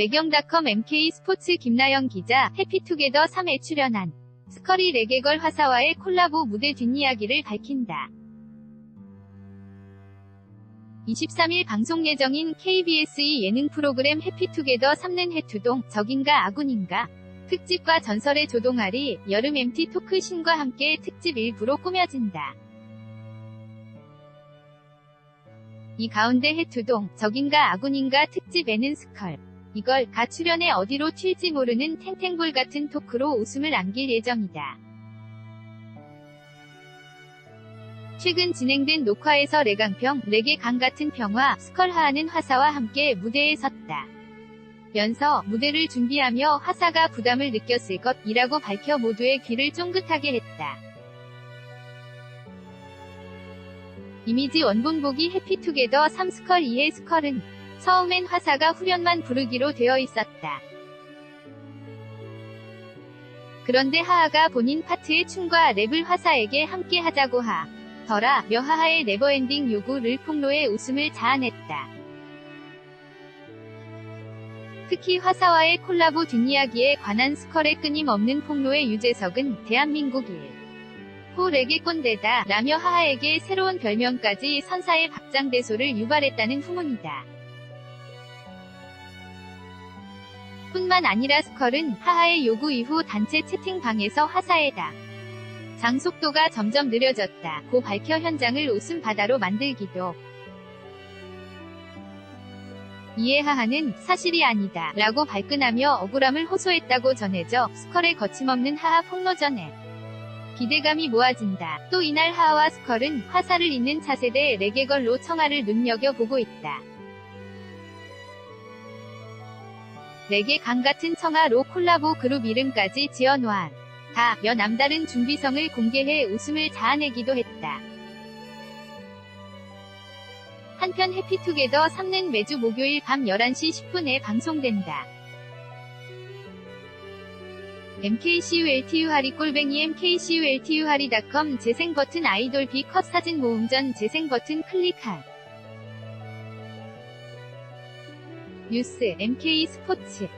매경닷컴 MK 스포츠 김나영 기자 해피투게더 3에 출연한 스커리 레게걸 화사와의 콜라보 무대 뒷이야기를 밝힌다. 23일 방송 예정인 KBS2 예능 프로그램 해피투게더 3는 해투동 적인가 아군인가 특집과 전설의 조동아리 여름 MT 토크 신과 함께 특집 일부로 꾸며진다. 이 가운데 해투동 적인가 아군인가 특집에는 스컬 이걸 가 출연에 어디로 튈지 모르는 탱탱볼 같은 토크로 웃음을 안길 예정이다. 최근 진행된 녹화에서 레강평, 레게 강 같은 평화, 스컬하하는 화사와 함께 무대에 섰다. 면서 무대를 준비하며 화사가 부담을 느꼈을 것이라고 밝혀 모두의 귀를 쫑긋하게 했다. 이미지 원본보기 해피투게더 3스컬 2의 스컬은 처음엔 화사가 후련만 부르기로 되어 있었다. 그런데 하하가 본인 파트의 춤과 랩을 화사에게 함께 하자고 하. 더라 며 하하의 네버엔딩 요구를 폭로해 웃음을 자아냈다. 특히 화사와의 콜라보 뒷이야기에 관한 스컬의 끊임없는 폭로의 유재석은 대한민국 1. 호 레게 꼰대다 라며 하하에게 새로운 별명까지 선사의 박장대소를 유발했다는 후문이다. 뿐만 아니라 스컬은 하하의 요구 이후 단체 채팅방에서 화사에다 장속도가 점점 느려졌다 고 밝혀 현장을 웃음 바다로 만들기도 이에 하하는 사실이 아니다 라고 발끈하며 억울함을 호소했다고 전해져 스컬의 거침없는 하하 폭로 전에 기대감이 모아진다. 또 이날 하하와 스컬은 화사를 잇는 차세대 레게걸로 청아를 눈여겨보고 있다. 레게 강 같은 청아로 콜라보 그룹 이름까지 지어놓은 다며 남다른 준비성을 공개해 웃음을 자아내기도 했다. 한편 해피투게더 3는 매주 목요일 밤 11시 10분에 방송된다. mkcultu하리 꼴뱅이 mkcultu하리.com 재생 버튼 아이돌 B 컷 사진 모음 전 재생 버튼 클릭할 뉴스 MK 스포츠